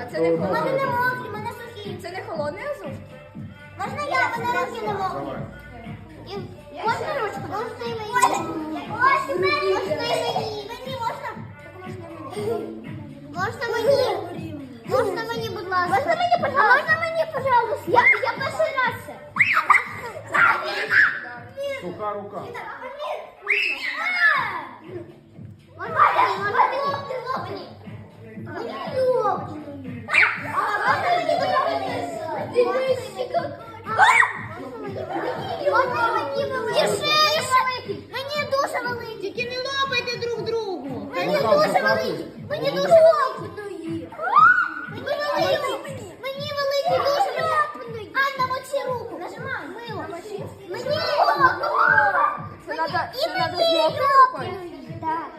А це не холодне? можна. Вони не мокрі, мене сухі. Це не холодний азов? Можна я, мене руки не мокрі. Давай. І Можна ручку? Можна і мені. Можна і мені. Можна і мені. Мені можна? Можна мені? Можна мені, будь ласка? Можна мені, пожалуйста? Можна мені, пожалуйста? Я, я перший раз це. Суха рука. Дуже великий. Мені дуже великий. Мені великий дуже великий. Анна, мочи руку. Нажимай. Мило. Мені. Надо, І мені.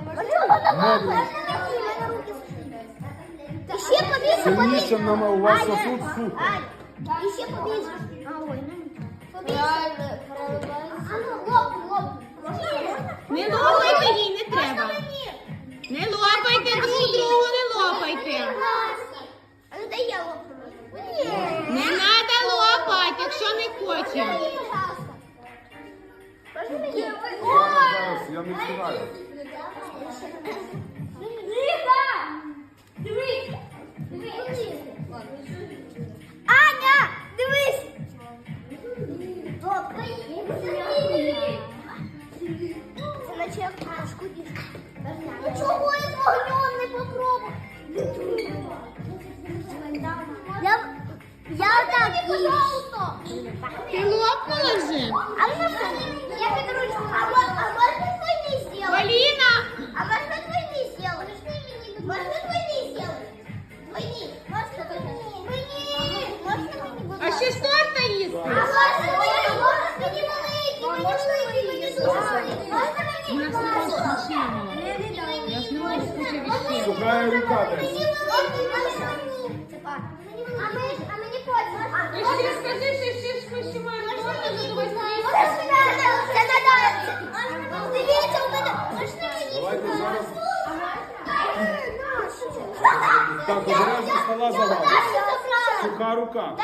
Можна ще побільше, побільше. нам у вас сосуд сухо. Аня, ще побільше. А, ой. Побільше. Я лопну. Не треба лопати, якщо не хоче. Мені, пожалуйста. Можна мені? Зараз я не встигаю. Я, я так пожалуйста. Ти лопнула вже? А можно я піду ручку? А, мо- а можно твой не сделать? Поліна, А можно твой не сделать? Можно твой не сделать? Двойник. Можно двойник. Можно двойник? а ще ж торта їсти. А можно двойник? Можно мені великий, мені великий, мені дуже великий. Можна У мені? нас не можна машина. Я ж не можу куча вещей. Суха рука десь. Мені великий, Так, обережно стола за забрала. Суха рука.